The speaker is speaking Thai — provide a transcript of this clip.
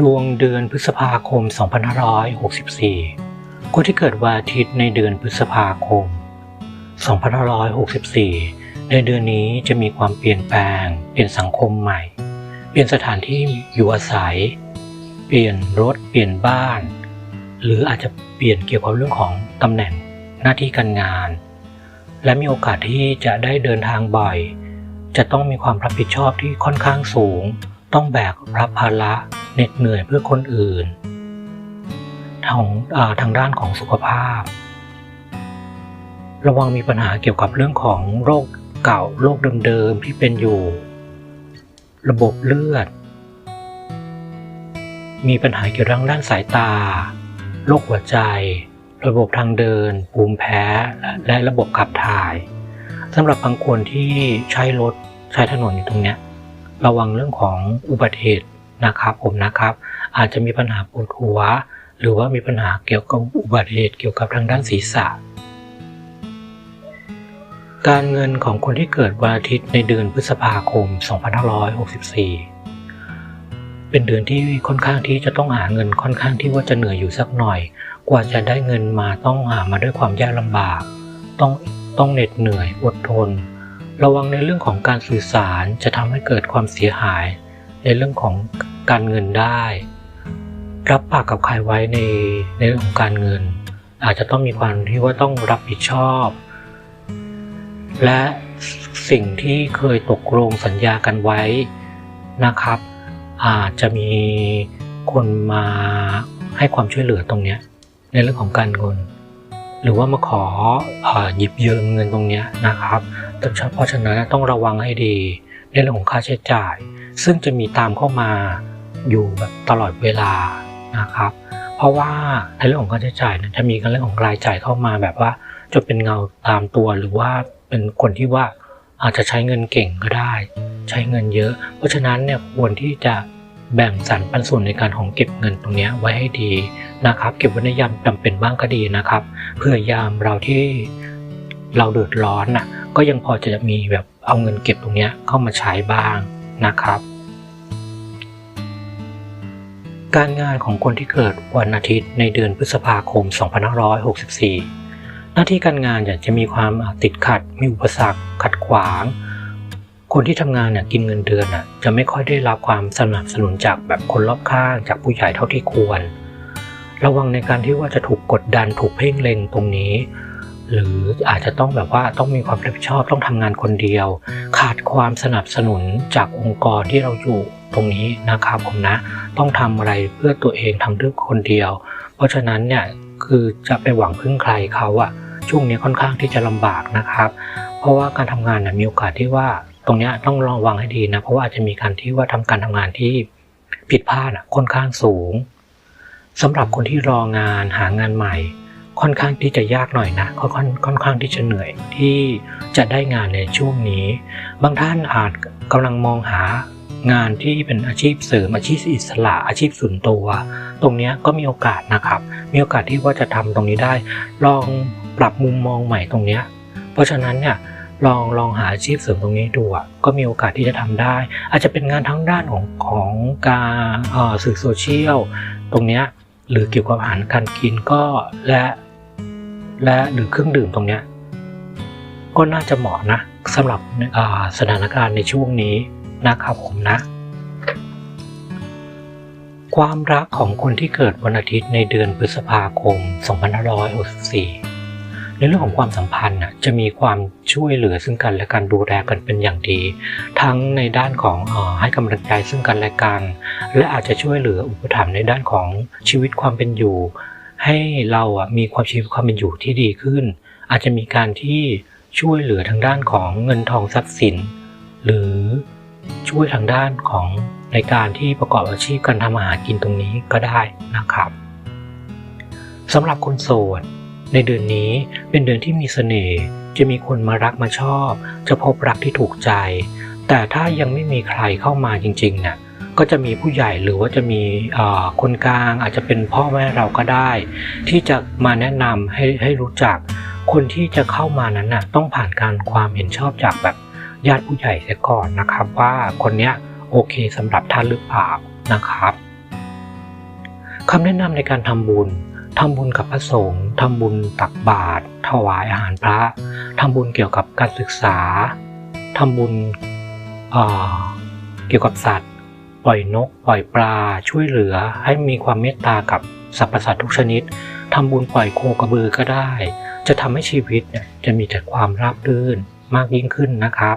ดวงเดือนพฤษภาคม 2564 คนที่เกิดวันอาทิตย์ในเดือนพฤษภาคม 2564 ในเดือนนี้จะมีความเปลี่ยนแปลง เปลี่ยนสังคมใหม่ เปลี่ยนสถานที่อยู่อาศัย เปลี่ยนรถ เปลี่ยนบ้าน หรืออาจจะเปลี่ยนเกี่ยวกับเรื่องของตำแหน่งหน้าที่การงาน และมีโอกาสที่จะได้เดินทางบ่อย จะต้องมีความรับผิดชอบที่ค่อนข้างสูง ต้องแบกรับภาระเหน็ดเหนื่อยเพื่อคนอื่น ทางทางด้านของสุขภาพ ระวังมีปัญหาเกี่ยวกับเรื่องของโรคเก่าโรคเดิมๆที่เป็นอยู่ ระบบเลือด มีปัญหาเกี่ยวกับด้านสายตา โรคหัวใจ ระบบทางเดิน ภูมิแพ้ และระบบขับถ่ายสำหรับบางคนที่ใช้รถใช้ถนนอยู่ตรงเนี้ย ระวังเรื่องของอุบัติเหตุนะครับผมนะครับ อาจจะมีปัญหาปวดหัว หรือว่ามีปัญหาเกี่ยวกับอุบัติเหตุเกี่ยวกับทางด้านศีรษะ การเงินของคนที่เกิดวันอาทิตย์ในเดือนพฤษภาคม 2564 เป็นเดือนที่ค่อนข้างที่จะต้องหาเงินค่อนข้างที่ว่าจะเหนื่อยอยู่สักหน่อย กว่าจะได้เงินมาต้องหามาด้วยความยากลำบาก ต้องต้องเหน็ดเหนื่อยอดทน ระวังในเรื่องของการสื่อสารจะทำให้เกิดความเสียหายในเรื่องของการเงินได้ รับปากกับใครไว้ในในเรื่องของการเงิน อาจจะต้องมีความที่ว่าต้องรับผิดชอบ และสิ่งที่เคยตกลงสัญญากันไว้นะครับ อาจจะมีคนมาให้ความช่วยเหลือตรงนี้ในเรื่องของการเงิน หรือว่ามาขออหยิบยืมเงินตรงนี้นะครับแต่เพราะฉะนั้นต้องระวังให้ดีในเรื่องของค่าใช้จ่าย ซึ่งจะมีตามเข้ามาอยู่แบบตลอดเวลานะครับ เพราะว่าในเรื่องของค่าใช้จ่ายนี่ยจะมีเรื่องของรายจ่ายเข้ามาแบบว่าจะเป็นเงาตามตัวหรือว่าเป็นคนที่ว่าอาจจะใช้เงินเก่งก็ได้ ใช้เงินเยอะ เพราะฉะนั้นเนี่ยควรที่จะ แบ่งสรรปันส่วนในการของเก็บเงินตรงนี้ไว้ให้ดีนะครับ เก็บไว้ในยามจำเป็นบ้างก็ดีนะครับ เพื่อยามเราที่เราเดือดร้อนน่ะก็ยังพอจะมีแบบเอาเงินเก็บตรงนี้เข้ามาใช้บ้างนะครับ การงานของคนที่เกิดวันอาทิตย์ในเดือนพฤษภาคม 2564 หน้าที่การงานเนี่ยจะมีความติดขัดมีอุปสรรคขัดขวาง คนที่ทำงานเนี่ยกินเงินเดือนน่ะจะไม่ค่อยได้รับความสนับสนุนจากแบบคนรอบข้างจากผู้ใหญ่เท่าที่ควร ระวังในการที่ว่าจะถูกกดดันถูกเพ่งเล็งตรงนี้ หรืออาจจะต้องแบบว่าต้องมีความรับผิดชอบต้องทำงานคนเดียว ขาดความสนับสนุนจากองค์กรที่เราอยู่ตรงนี้นะครับผมนะ ต้องทำอะไรเพื่อตัวเองทำด้วยคนเดียว เพราะฉะนั้นเนี่ยคือจะไปหวังพึ่งใครเขาอะช่วงนี้ค่อนข้างที่จะลำบากนะครับ เพราะว่าการทำงานนี่ยมีโอกาสที่ว่า ตรงนี้ต้องระวังให้ดีนะ เพราะว่าอาจจะมีการที่ว่าทำการทำงานที่ผิดพลาดค่อนข้างสูงสำหรับคนที่รองานหางานใหม่ ค่อนข้างที่จะยากหน่อยนะค่อนข้างค่อนข้างที่จะเหนื่อยที่จะได้งานในช่วงนี้ บางท่านอาจกำลังมองหางานที่เป็นอาชีพเสริมอาชีพอิสระอาชีพส่วนตัว ตรงนี้ก็มีโอกาสนะครับ มีโอกาสที่ว่าจะทำตรงนี้ได้ ลองปรับมุมมองใหม่ตรงนี้ เพราะฉะนั้นเนี่ย ลองลองหาอาชีพเสริมตรงนี้ดูอะก็มีโอกาสที่จะทำได้ อาจจะเป็นงานทั้งด้านของของการสื่อโซเชียลตรงเนี้ยหรือเกี่ยวกับอาหารการกินก็และและหรือเครื่องดื่มตรงเนี้ยก็น่าจะเหมาะนะสำหรับสถานการณ์ในช่วงนี้นะครับผมนะ ความรักของคนที่เกิดวันอาทิตย์ในเดือนพฤษภาคม 2564 ในเรื่องของความสัมพันธ์จะมีความช่วยเหลือซึ่งกันและกันดูแลกันเป็นอย่างดี ทั้งในด้านของอให้กำลังใจซึ่งกันและกัน และอาจจะช่วยเหลืออุปถัมภ์ในด้านของชีวิตความเป็นอยู่ ให้เราอะมีความชีวิตความเป็นอยู่ที่ดีขึ้น อาจจะมีการที่ช่วยเหลือทางด้านของเงินทองทรัพย์สิน หรือช่วยทางด้านของในการที่ประกอบอาชีพการทำอาหารกินตรงนี้ก็ได้นะครับสำหรับคนโสด ในเดือนนี้เป็นเดือนที่มีเสน่ห์ จะมีคนมารักมาชอบ จะพบรักที่ถูกใจ แต่ถ้ายังไม่มีใครเข้ามาจริงๆเนี่ยก็จะมีผู้ใหญ่หรือว่าจะมีคนกลางอาจจะเป็นพ่อแม่เราก็ได้ ที่จะมาแนะนำให้ให้รู้จัก คนที่จะเข้ามานั้นน่ะต้องผ่านการความเห็นชอบจากแบบญาติผู้ใหญ่เสียก่อนนะครับ ว่าคนเนี้ยโอเคสำหรับท่านหรือเปล่านะครับคำแนะนำในการทำบุญ ทำบุญกับพระสงฆ์ทำบุญตักบาตรถวายอาหารพระทำบุญเกี่ยวกับการศึกษาทำบุญเเกี่ยวกับสัตว์ ปล่อยนก ปล่อยปลาช่วยเหลือให้มีความเมตตากับสรรพสัตว์ทุกชนิดทำบุญปล่อยโคกระบือก็ได้ จะทำให้ชีวิตเนี่ยจะมีแต่ความราบรื่นมากยิ่งขึ้นนะครับ